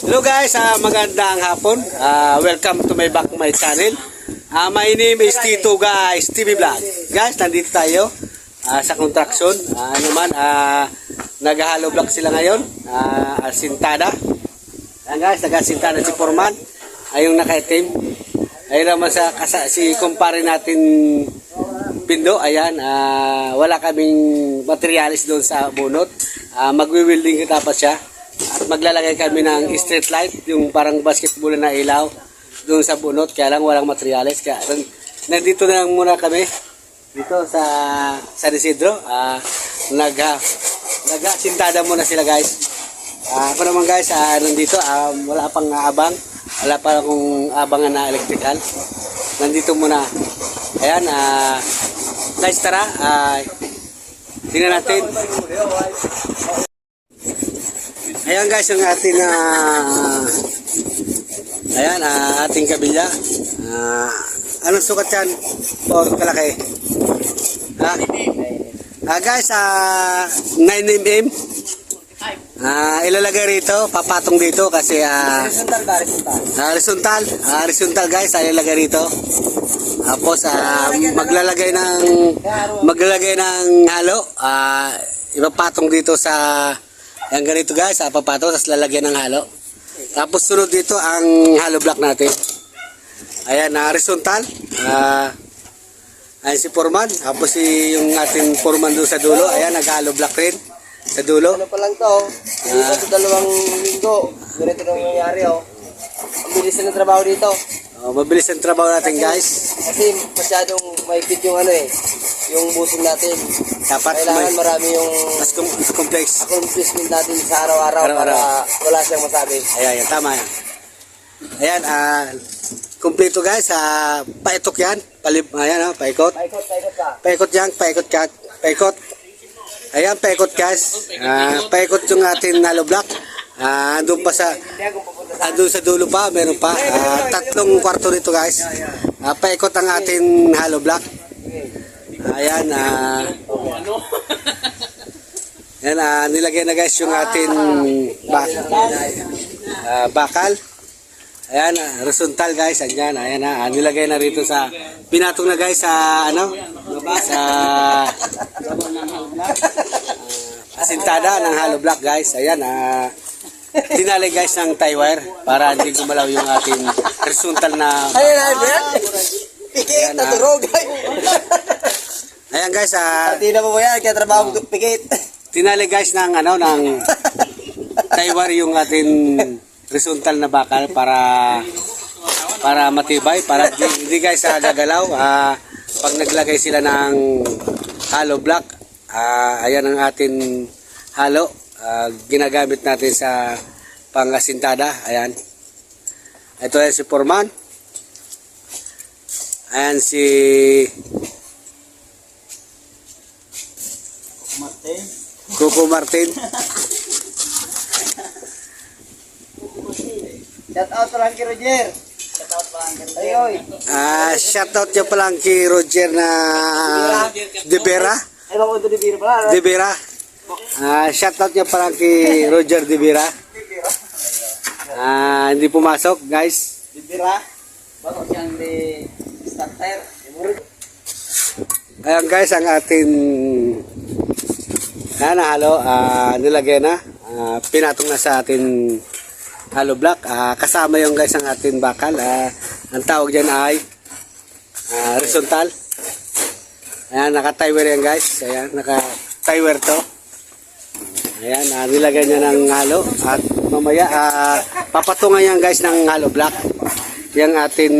Hello guys, ah, magandang hapon. Ah, welcome to my back my channel. Ah, my name is Tito guys, TV Vlog. Guys, nandito tayo ah, sa construction. Ah, ano man, ah, nag-halo block sila ngayon. Ah, asintada. Ayan guys, nag-asintada si Foreman. Ayong nakaitim. Ayun naman sa kasa, si kumpare natin Pindo, ayan, ah, wala kaming materialis doon sa bunot. Ah, magwi-welding pa siya. Maglalagay kami ng street light, yung parang basketball na ilaw doon sa bunot. Kaya lang walang materialis. Kaya nan- nandito na lang muna kami dito sa San Isidro. Ah, nag nagsintada muna sila guys. Ah, ako naman guys, ah, nandito, ah, wala pang abang. Wala pa akong abangan na electrical. Nandito muna. Ayan, ah, guys tara, ah, tingnan natin. Ayan guys, yung ating ah, ayan, ah, ating kabilya. Ah, anong sukat yan? O, kalaki? Ha? Ah, guys, ah, 9 mm. Ah, ilalagay rito, papatong dito kasi ah, Horizontal ba? Horizontal. Horizontal. Ah, horizontal guys, ay ilagay rito. Tapos ah, maglalagay ng maglalagay ng halo. Ah, ipapatong dito sa yan ganito guys, ah, papatong tapos lalagyan ng halo. Tapos sunod dito ang halo block natin. Ayan, na horizontal. Ah, ayan si Foreman. Tapos si yung ating Foreman doon sa dulo. Ayan, naghalo block rin sa dulo. Ano pa lang to? Hindi pa to dalawang linggo. Ganito nang nangyari oh. Ang bilis na ng trabaho dito. Oh, mabilis ang trabaho natin guys. Kasi masyadong maipit yung ano eh. Yung busing natin. Dapat Kailangan may- marami yung mas com- mas complex. accomplishment natin sa araw-araw para Araw-araw. wala siyang masabi. Ayan, ayan, tama yan. Ayan, ah, kumpleto guys, ah, paitok yan, palip, ayan, ah, paikot. Paikot, paikot ka. Paikot yan, paikot ka, paikot. Ayan, paikot guys. Ah, paikot yung ating halo block. Ah, andun pa sa, Hindi ako pupunta sa... andun sa dulo pa, meron pa. Ah, tatlong kwarto nito guys. Ah, paikot ang ating halo block. Ayan, ah, yan, ah, nilagay na guys yung ating bak ah, bakal. Ayan, ah, horizontal guys, andyan, ayan na, nilagay na rito sa, pinatong na guys sa, ano, sa, ah, asintada ng hollow block guys, ayan, ah, tinali guys ng tie wire para hindi gumalaw yung ating horizontal na, Ayun na, yan. Pikit, Ayan na. naturog. ayan guys, ah, Pati na po yan? Kaya trabaho ko pikit. tinali guys ng, ano, ng, wire yung ating horizontal na bakal para para matibay para di, hindi guys ah, gagalaw. Ah, pag naglagay sila ng hollow block ah, ayan ang ating halo ah, ginagamit natin sa pangasintada. Ayan. Ito ay si Forman ayan si Martin. Coco Martin. shout out Palangki Roger. Shout out Palangki Roger. Ah, shout out ya Roger na Debera. Ewan ko ito Debera pala. Debera. Ah, shout out ya Palangki Roger Debera. Ah, hindi pumasok, guys. Debera. Bago yang di starter. Ayan guys, ang ating na nahalo, ah, nilagay na. Ah, pinatong na sa ating hollow block. Ah, kasama yung guys ang ating bakal. Ah, ang tawag dyan ay ah, horizontal. Ayan, naka-timer yan guys. Ayan, naka-timer to. Ayan, ah, nilagay niya ng halo. At mamaya, ah, papatungan yan guys ng hollow block. Yung ating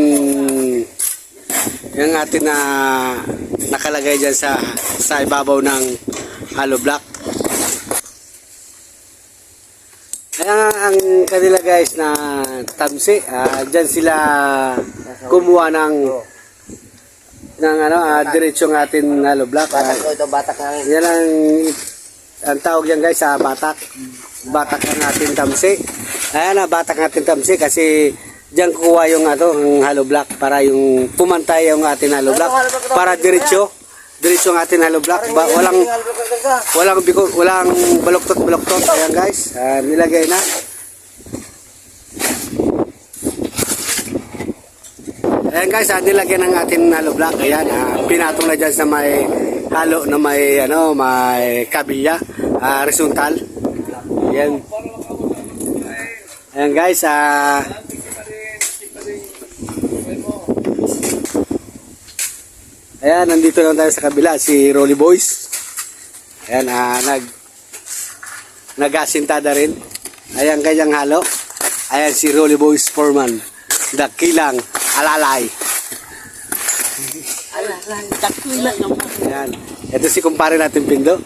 yung atin na nakalagay dyan sa sa ibabaw ng hollow block. Kaya nga ang kanila guys na tamsi, ah, dyan sila kumuha ng ng ano, ah, diretsong atin hollow block. Ah, Batak ko ito, batak ng yan ang ang tawag yan guys sa batak. Batak ang ating tamsi. Ayan na, batak ang ating tamsi kasi diyan kukuha yung ato, ang hollow block para yung pumantay yung ating hollow block para diretso diretso ang ating hollow block. Ba, walang walang biko, walang baluktot-baluktot. Ayan guys, uh, nilagay na. Ayan guys, ah, uh, nilagay ng ating hollow block. Ayan, uh, pinatong na dyan sa may halo na may ano, may kabilya, uh, ah, horizontal. Ayan. Ayan guys, ah uh, Ayan, nandito lang tayo sa kabila, si Rolly Boys. Ayan, ah, nag nagasintada rin. Ayan kanyang halo. Ayan si Rolly Boys Foreman. Dakilang alalay. Ayan. Ito si kumpare natin Pindo.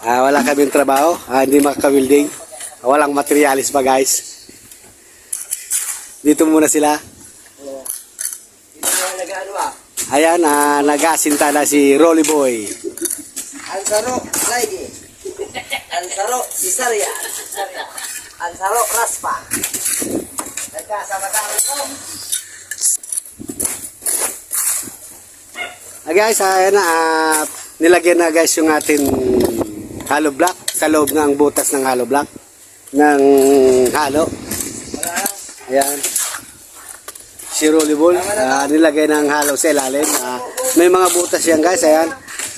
Ah, wala kaming trabaho. Ah, hindi makakawilding. Ah, walang materialis pa guys. Dito muna sila. Ito mga nag-ano ah. Ayan, ah, nagasinta na si Rolly Boy. Ang saro, lady. Ang saro, Cesaria. Ang saro, Raspa. Nagkasama-sama ko. Ah, guys, ayan na, ah, nilagyan na guys yung ating hollow block sa loob ng butas ng hollow block ng halo. Ayan. Si Rolly Ball, ah, nilagay ng halo sa ilalim. Ah, may mga butas yan guys, ayan.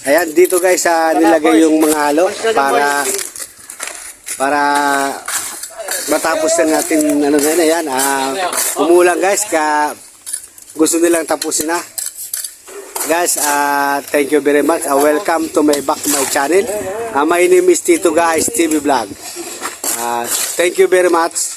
Ayan, dito guys, ah, nilagay yung mga halo para para matapos ng ating ano na yun, ayan. Ah, umulang guys, ka gusto nilang tapusin na. Guys, uh, thank you very much. Uh, welcome to my back my channel. Uh, my name is Tito Guys TV Vlog. Uh, thank you very much.